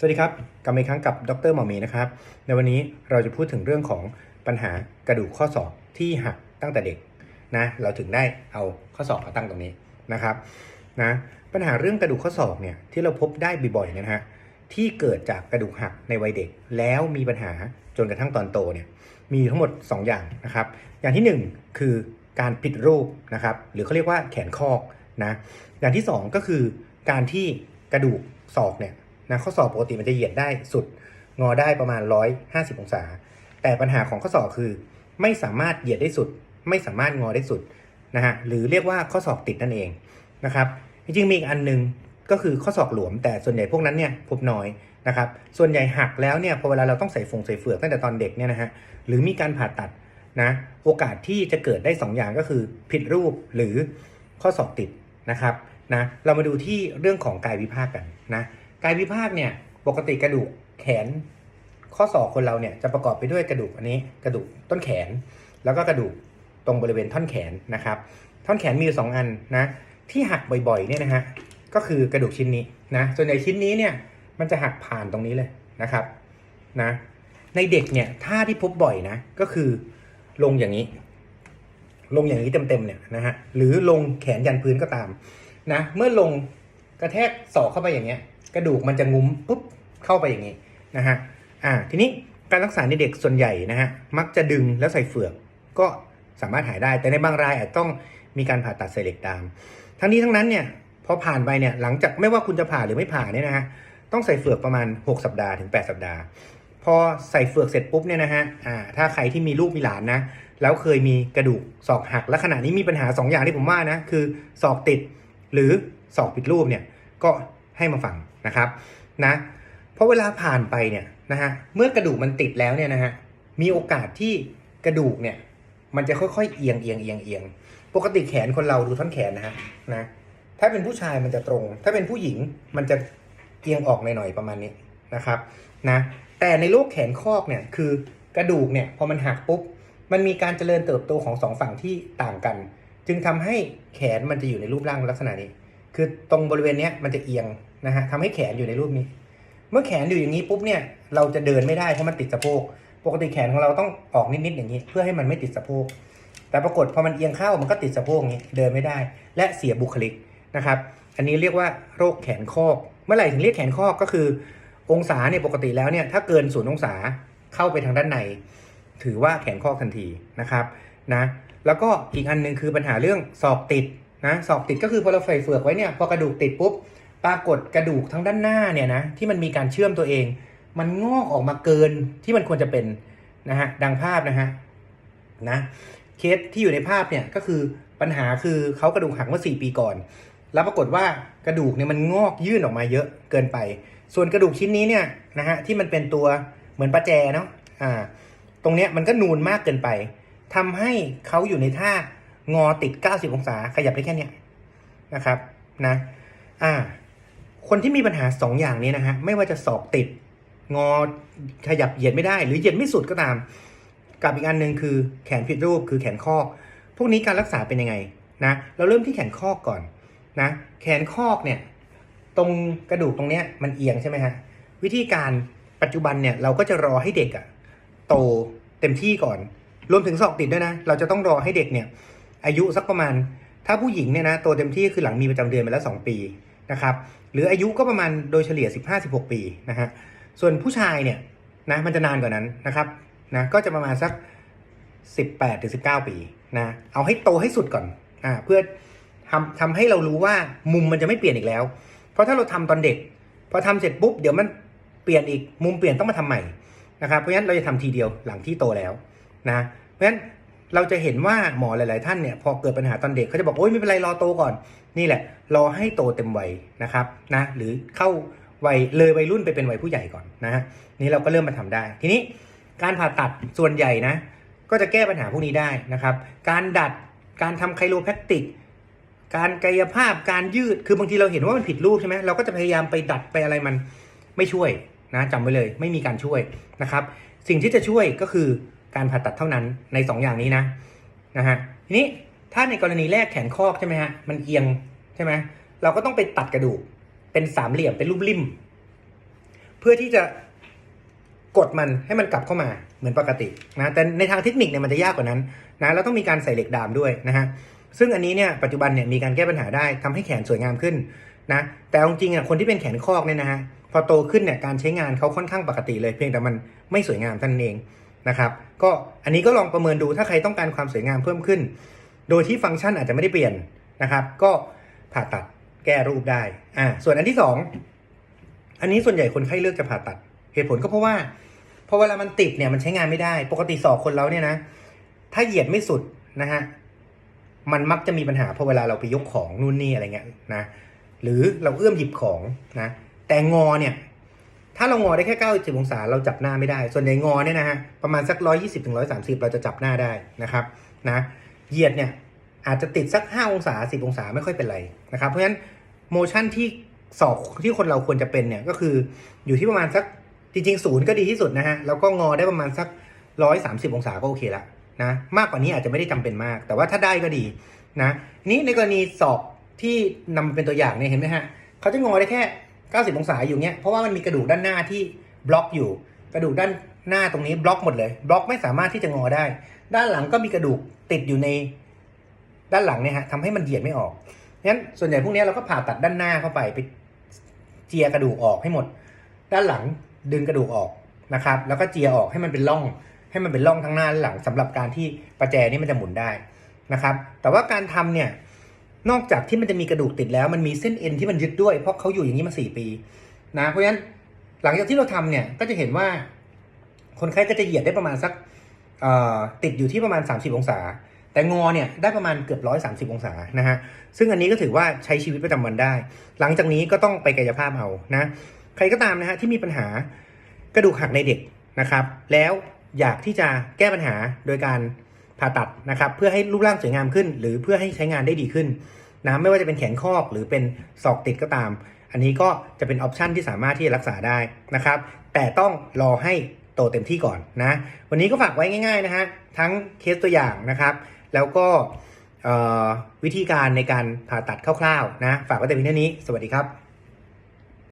สวัสดีครับ กลับมาอีกครั้งกับดรหมอมีนะครับ ในวันนี้เราจะพูดถึงเรื่องของปัญหากระดูกข้อศอกที่หักตั้งแต่เด็กนะ เราถึงได้เอาข้อศอกมาตั้งตรงนี้นะครับนะ ปัญหาเรื่องกระดูกข้อศอกเนี่ยที่เราพบได้บ่อยๆเนยนะฮะ ที่เกิดจากกระดูกหักในวัยเด็ก แล้วมีปัญหาจนกระทั่งตอนโตเนี่ย มีทั้งหมด 2 อย่างนะครับ อย่างที่ 1 คือการผิดรูปนะครับ หรือเขาเรียกว่าแขนคอกนะ อย่างที่ 2 ก็คือการที่กระดูกศอกเนี่ย นะข้อศอกปกติมันจะเหยียดได้สุดงอได้ประมาณ 150 องศา แต่ปัญหาของข้อศอกคือ ไม่สามารถเหยียดได้สุด ไม่สามารถงอได้สุดนะฮะหรือเรียกว่าข้อศอกติดนั่นเองนะครับจริงๆมีอีกอันหนึงก็คือข้อศอกหลวม แต่ส่วนใหญ่พวกนั้นเนี่ยพบน้อยนะครับส่วนใหญ่หักแล้วเนี่ยพอเวลาเราต้องใส่ฟงใส่เฟือกตั้งแต่ตอนเด็กเนี่ยนะฮะหรือมีการผ่าตัดนะโอกาสที่จะเกิดได้ 2 อย่างก็คือผิดรูปหรือข้อศอกติดนะครับนะเรามาดูที่เรื่องของกายวิภาคกันนะ กายวิภาคเนี่ยปกติกระดูกแขนข้อศอกคนเราเนี่ยจะประกอบไปด้วยกระดูกอันนี้กระดูกต้นแขน แล้วก็กระดูกตรงบริเวณท่อนแขนนะครับ ท่อนแขนมีอยู่สองอันนะที่หักบ่อยๆเนี่ยนะฮะก็คือกระดูกชิ้นนี้นะส่วนใหญ่ชิ้นนี้เนี่ยมันจะหักผ่านตรงนี้เลยนะครับนะในเด็กเนี่ยท่าที่พบบ่อยนะก็คือลงอย่างนี้ ลงอย่างนี้เต็มๆเนี่ยนะฮะหรือลงแขนยันพื้นก็ตามนะเมื่อลงกระแทกศอกเข้าไปอย่างเงี้ย กระดูกมันจะงุ้มปุ๊บเข้าไปอย่างนี้นะฮะอ่าทีนี้การรักษาในเด็กส่วนใหญ่นะฮะมักจะดึงแล้วใส่เฟือกก็สามารถหายได้ แต่ในบางรายอาจต้องมีการผ่าตัดใส่เหล็กดาม ทั้งนี้ทั้งนั้นเนี่ยพอผ่านไปเนี่ยหลังจากไม่ว่าคุณจะผ่าหรือไม่ผ่าเนี่ยนะฮะต้องใส่เฟือกประมาณ 6 สัปดาห์ถึง 8 สัปดาห์ พอใส่เฟือกเสร็จปุ๊บเนี่ยนะฮะอ่าถ้าใครที่มีลูกมีหลานนะแล้วเคยมีกระดูกศอกหัก และขณะนี้มีปัญหา 2 อย่างที่ผมว่านะคือศอกติดหรือศอกผิดรูปเนี่ยก็ให้มาฟัง นะครับนะเพราะเวลาผ่านไปเนี่ยนะฮะเมื่อกระดูกมันติดแล้วเนี่ยนะฮะมีโอกาสที่กระดูกเนี่ยมันจะค่อยๆเอียงเอียงเอียงเอียงปกติแขนคนเราดูท่อนแขนนะฮะนะถ้าเป็นผู้ชายมันจะตรง ถ้าเป็นผู้หญิงมันจะเอียงออกหน่อยๆประมาณนี้นะครับนะแต่ในโรคแขนคอกเนี่ยคือกระดูกเนี่ยพอมันหักปุ๊บมันมีการเจริญเติบโตของสองฝั่งที่ต่างกัน จึงทำให้แขนมันจะอยู่ในรูปร่างลักษณะนี้ คือตรงบริเวณเนี้ยมันจะเอียงนะฮะทำให้แขนอยู่ในรูปนี้ เมื่อแขนอยู่อย่างนี้ปุ๊บเนี่ยเราจะเดินไม่ได้เพราะมันติดสะโพกปกติแขนของเราต้องออกนิดๆอย่างนี้ เพื่อให้มันไม่ติดสะโพกแต่ปรากฏพอมันเอียงเข้ามันก็ติดสะโพกนี้เดินไม่ได้ และเสียบุคลิกนะครับ อันนี้เรียกว่าโรคแขนคอก เมื่อไหร่ถึงเรียกแขนคอกก็คือ องศาเนี่ยปกติแล้วเนี่ยถ้าเกินศูนย์องศาเข้าไปทางด้านใน ถือว่าแขนคอกทันทีนะครับนะแล้วก็อีกอันหนึ่งคือปัญหาเรื่องศอกติด นะศอกติดก็คือพอเราใส่เฟือกไว้เนี่ยพอกระดูกติดปุ๊บปรากฏกระดูกทั้งด้านหน้าเนี่ยนะที่มันมีการเชื่อมตัวเอง มันงอกออกมาเกินที่มันควรจะเป็นนะฮะดังภาพนะฮะนะเคสที่อยู่ในภาพเนี่ยก็คือปัญหาคือเขากระดูกหักเมื่อ4ปีก่อน แล้วปรากฏว่ากระดูกเนี่ยมันงอกยื่นออกมาเยอะเกินไป ส่วนกระดูกชิ้นนี้เนี่ยนะฮะที่มันเป็นตัวเหมือนประแจเนาะอ่าตรงเนี้ยมันก็นูนมากเกินไปทำให้เขาอยู่ในท่า งอติด 90 องศาขยับได้แค่เนี้ยนะครับนะอ่าคนที่มีปัญหา 2 อย่างนี้นะฮะไม่ว่าจะศอกติดงอขยับเหยียดไม่ได้ หรือเหยียดไม่สุดก็ตาม กับอีกอันหนึ่งคือแขนผิดรูปคือแขนข้อ พวกนี้การรักษาเป็นยังไงนะเราเริ่มที่แขนข้อก่อนนะแขนข้อเนี่ยตรงกระดูกตรงเนี้ยมันเอียงใช่ไหมฮะวิธีการปัจจุบันเนี่ยเราก็จะรอให้เด็กอะโตเต็มที่ก่อน รวมถึงศอกติดด้วยนะ เราจะต้องรอให้เด็กเนี่ย อายุสักประมาณ ถ้าผู้หญิงเนี่ยนะโตเต็มที่คือหลังมีประจำเดือนไปแล้ว 2 ปีนะครับหรืออายุก็ประมาณโดยเฉลี่ย 15-16 ปีนะฮะส่วนผู้ชายเนี่ยนะมันจะนานกว่านั้นนะครับนะก็จะประมาณสัก 18ถึง19 ปีนะเอาให้โตให้สุดก่อนอ่าเพื่อทำทำให้เรารู้ว่ามุมมันจะไม่เปลี่ยนอีกแล้ว เพราะถ้าเราทำตอนเด็กพอทำเสร็จปุ๊บเดี๋ยวมันเปลี่ยนอีกมุมเปลี่ยนต้องมาทำใหม่นะครับเพราะฉะนั้นเราจะทำทีเดียวหลังที่โตแล้วนะเพราะฉะนั้น เราจะเห็นว่าหมอหลาย ๆ ท่านเนี่ยพอเกิดปัญหาตอนเด็กเขาจะบอกโอ๊ยไม่เป็นไรรอโตก่อนนี่แหละ รอให้โตเต็มวัยนะครับนะหรือเข้าวัยเลยวัยรุ่นไปเป็นวัยผู้ใหญ่ก่อนนะฮะนี่เราก็เริ่มมาทำได้ ทีนี้การผ่าตัดส่วนใหญ่นะ ก็จะแก้ปัญหาพวกนี้ได้นะครับ การดัดการทำไคโรแพคติก การกายภาพการยืดคือบางทีเราเห็นว่ามันผิดรูปใช่ไหมเราก็จะพยายามไปดัดไปอะไรมันไม่ช่วยนะจำไว้เลย ไม่มีการช่วยนะครับ สิ่งที่จะช่วยก็คือ การผ่าตัดเท่านั้นใน 2 อย่างนี้นะนะฮะทีนี้ถ้าในกรณีแรกแขนคอกใช่ไหมฮะมันเอียงใช่ไหมเราก็ต้องไปตัดกระดูกเป็นสามเหลี่ยมเป็นรูปริมเพื่อที่จะกดมันให้มันกลับเข้ามาเหมือนปกตินะแต่ในทางเทคนิคเนี่ยมันจะยากกว่านั้นนะแล้วต้องมีการใส่เหล็กดามด้วยนะฮะซึ่งอันนี้เนี่ยปัจจุบันเนี่ยมีการแก้ปัญหาได้ทำให้แขนสวยงามขึ้นนะแต่เอาจริงๆอะคนที่เป็นแขนคอกเนี่ยนะฮะพอโตขึ้นเนี่ยการใช้งานเขาค่อนข้างปกติเลยเพียงแต่มันไม่สวยงามท่านเอง นะครับ ก็อันนี้ก็ลองประเมินดูถ้าใครต้องการความสวยงามเพิ่มขึ้น โดยที่ฟังก์ชันอาจจะไม่ได้เปลี่ยนนะครับ ก็ผ่าตัดแก้รูปได้อ่าส่วนอันที่สองอันนี้ส่วนใหญ่คนไข้เลือกจะผ่าตัด เหตุผลก็เพราะว่าพอเวลามันติดเนี่ยมันใช้งานไม่ได้ ปกติศอกคนเราเนี่ยนะ ถ้าเหยียดไม่สุดนะฮะมันมักจะมีปัญหาพอเวลาเราไปยกของนู่นนี่อะไรเงี้ยนะหรือเราเอื้อมหยิบของนะแต่งอเนี่ย ถ้าเรางอได้แค่ 90 องศาเราจับหน้าไม่ได้ ส่วนใหญ่งอเนี่ยนะฮะประมาณสัก 120ถึง130 เราจะจับหน้าได้นะครับนะเหยียดเนี่ยอาจจะติดสัก 5 องศา 10 องศาไม่ค่อยเป็นไรนะครับเพราะฉะนั้นโมชั่นที่ศอกที่คนเราควรจะเป็นเนี่ยก็คืออยู่ที่ประมาณสักจริงๆศูนย์ก็ดีที่สุดนะฮะแล้วก็งอได้ประมาณสัก 130 องศาก็โอเคละนะมากกว่านี้อาจจะไม่ได้จำเป็นมาก แต่ว่าถ้าได้ก็ดีนะนี้ในกรณีศอกที่นำเป็นตัวอย่างเนี่ยเห็นไหมฮะเขาจะงอได้แค่ 90 องศาอยู่เนี้ยเพราะว่ามันมีกระดูกด้านหน้าที่บล็อกอยู่ กระดูกด้านหน้าตรงนี้บล็อกหมดเลย บล็อกไม่สามารถที่จะงอได้ ด้านหลังก็มีกระดูกติดอยู่ในด้านหลังเนี่ยฮะทำให้มันเหยียดไม่ออกงั้นส่วนใหญ่พวกนี้เราก็ผ่าตัดด้านหน้าเข้าไปไปเจียกระดูกออกให้หมด ด้านหลังดึงกระดูกออกนะครับ แล้วก็เจียออกให้มันเป็นร่อง ให้มันเป็นร่องทั้งหน้าและหลังสำหรับการที่ประแจนี่มันจะหมุนได้นะครับ แต่ว่าการทำเนี่ย นอกจากที่มันจะมีกระดูกติดแล้วมันมีเส้นเอ็นที่มันยึดด้วย เพราะเขาอยู่อย่างนี้มาสี่ปีนะเพราะฉะนั้นหลังจากที่เราทำเนี่ยก็จะเห็นว่า คนไข้ก็จะเหยียดได้ประมาณสักติดอยู่ที่ประมาณ 30 องศา แต่งอเนี่ยได้ประมาณเกือบ130องศานะฮะซึ่งอันนี้ก็ถือว่าใช้ชีวิตประจำวันได้ หลังจากนี้ก็ต้องไปกายภาพเอานะใครก็ตามนะฮะที่มีปัญหากระดูกหักในเด็กนะครับ แล้วอยากที่จะแก้ปัญหาโดยการ ผ่าตัดนะครับเพื่อให้รูปร่างสวยงามขึ้น หรือเพื่อให้ใช้งานได้ดีขึ้นนะไม่ว่าจะเป็นแขนคอกหรือเป็นศอกติดก็ตาม อันนี้ก็จะเป็นออปชันที่สามารถที่จะรักษาได้นะครับแต่ต้องรอให้โตเต็มที่ก่อนนะวันนี้ก็ฝากไว้ง่ายๆนะฮะทั้งเคสตัวอย่างนะครับ แล้วก็วิธีการในการผ่าตัดคร่าวๆนะฝากไว้แต่เพียงเท่านี้ สวัสดีครับ